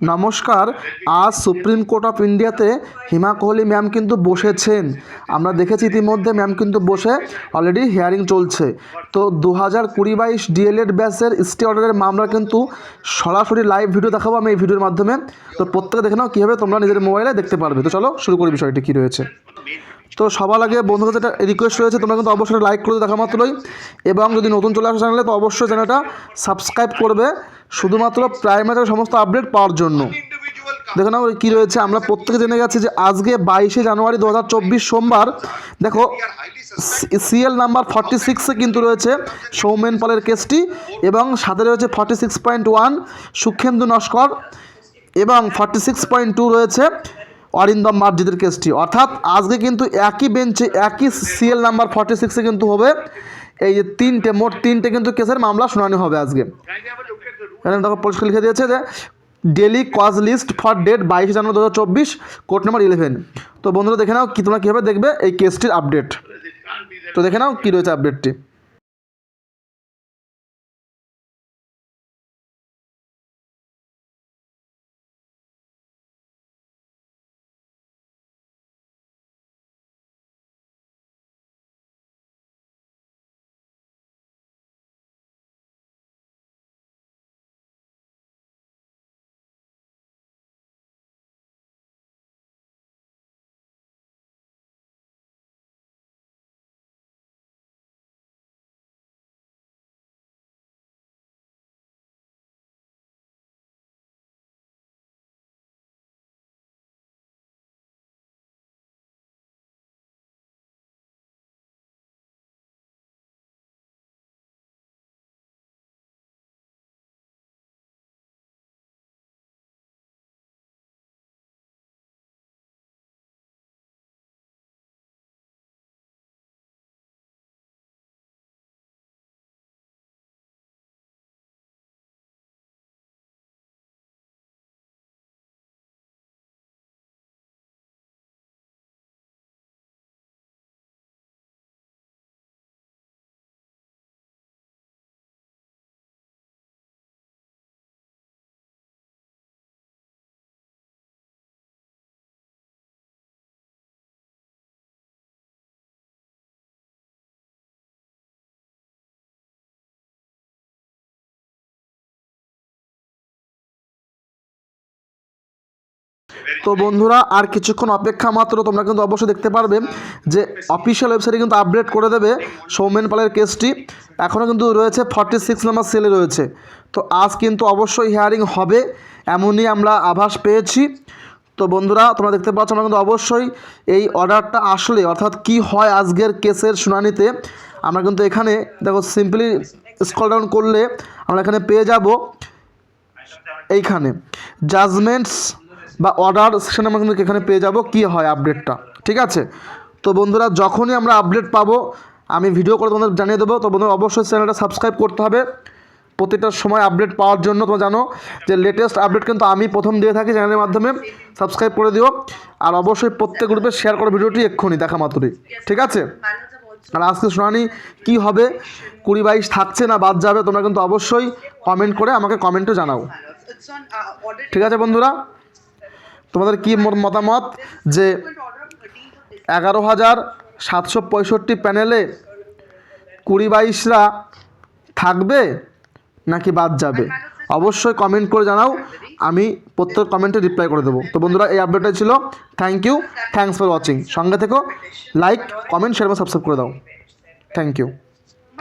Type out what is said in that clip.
নমস্কার, আজ supreme court of ইন্ডিয়াতে হিমা কোহলি ম্যাম কিন্তু বসেছেন। আমরা দেখেছি ইতিমধ্যে ম্যাম কিন্তু বসে অলরেডি হিয়ারিং চলছে। তো দু হাজার কুড়ি বাইশ ডিএলএড ব্যাচের স্টে অর্ডারের মামলা কিন্তু সরাসরি লাইভ ভিডিও দেখাবো আমি এই ভিডিওর মাধ্যমে। তো প্রত্যেকে দেখে নাও কীভাবে তোমরা নিজের মোবাইলে দেখতে পারবে। তো চলো শুরু করি বিষয়টি, কী রয়েছে। তো সবার আগে বন্ধুদের একটা রিকোয়েস্ট রয়েছে, তোমরা কিন্তু অবশ্যই লাইক করে দেখা মাত্রই এবং যদি নতুন চলে আসে চ্যানেলে তো অবশ্যই চ্যানেলটা সাবস্ক্রাইব করবে, শুধুমাত্র প্রাইমারি সমস্ত আপডেট পাওয়ার জন্য। দেখো না কী রয়েছে, আমরা প্রত্যেকে জেনে গেছি যে আজকে বাইশে জানুয়ারি দু হাজার চব্বিশ সোমবার, দেখো সিএল নাম্বার ফর্টি সিক্সে কিন্তু রয়েছে সৌমেন পালের কেসটি, এবং সাথে রয়েছে forty six point one Sukhendu Naskar, এবং ফর্টি সিক্স পয়েন্ট টু রয়েছে অরিন্দম মার্জিদের কেসটি। অর্থাৎ আজকে কিন্তু একই বেঞ্চে একই সিএল নাম্বার ফর্টি সিক্সে কিন্তু হবে। এই যে তিনটে, মোট তিনটে কিন্তু কেসের মামলা শুনানি হবে আজকে। এখানে দেখো পরিষ্কার লিখে দিয়েছে যে daily cause list for date বাইশে জানুয়ারি দু হাজার চব্বিশ কোর্ট নাম্বার ইলেভেন তো বন্ধুরা, দেখে নাও কি তোমরা কীভাবে দেখবে এই কেসটির আপডেট তো দেখে নাও কী রয়েছে আপডেটটি তো বন্ধুরা, আর কিছুক্ষণ অপেক্ষা মাত্র তোমরা কিন্তু অবশ্যই দেখতে পারবে যে অফিসিয়াল ওয়েবসাইটে কিন্তু আপডেট করে দেবে সৌমেন পালের কেসটি। এখনও কিন্তু রয়েছে ফর্টি সিক্স নাম্বার সেলে রয়েছে। তো আজ কিন্তু অবশ্যই হিয়ারিং হবে, এমনই আমরা আভাস পেয়েছি। তো বন্ধুরা, তোমরা দেখতে পাচ্ছ আমরা কিন্তু অবশ্যই এই অর্ডারটা আসলে, অর্থাৎ কি হয় আজকের কেসের শুনানিতে, আমরা কিন্তু এখানে দেখো সিম্পলি স্কল ডাউন করলে আমরা এখানে পেয়ে যাব। এইখানে। জাজমেন্টস বা অর্ডার সেখানে আমরা কিন্তু এখানে পেয়ে যাব কি হয় আপডেটটা ঠিক আছে? তো বন্ধুরা, যখনই আমরা আপডেট পাবো, আমি ভিডিও করে তোমাদের জানিয়ে দেবো। তো বন্ধুরা, অবশ্যই চ্যানেলটা সাবস্ক্রাইব করতে হবে। প্রতিটা সময় আপডেট পাওয়ার জন্য তোমরা জানো যে লেটেস্ট আপডেট কিন্তু আমি প্রথম দিয়ে থাকি চ্যানেলের মাধ্যমে। সাবস্ক্রাইব করে দিও। আর অবশ্যই প্রত্যেক গ্রুপে শেয়ার করো ভিডিওটি এক্ষুনি, দেখা মাত্রই, ঠিক আছে? আর আজকে শুনানি, কি হবে? কুড়ি বাইশ থাকছে না, বাদ যাবে, তোমরা কিন্তু অবশ্যই কমেন্ট করে আমাকে কমেন্টও জানাও। ঠিক আছে বন্ধুরা? তোমাদের কি মতামত? যে এগারো হাজার সাতশো পঁয়ষট্টি প্যানেলে কুড়ি বাইশরা থাকবে নাকি বাদ যাবে? অবশ্যই কমেন্ট করে জানাও। আমি প্রত্যেক কমেন্টে রিপ্লাই করে দেবো। তো বন্ধুরা, এই আপডেটটা ছিল। Thank you thanks for watching সঙ্গে থেকো লাইক কমেন্ট শেয়ার এবং সাবস্ক্রাইব করে দাও। Thank you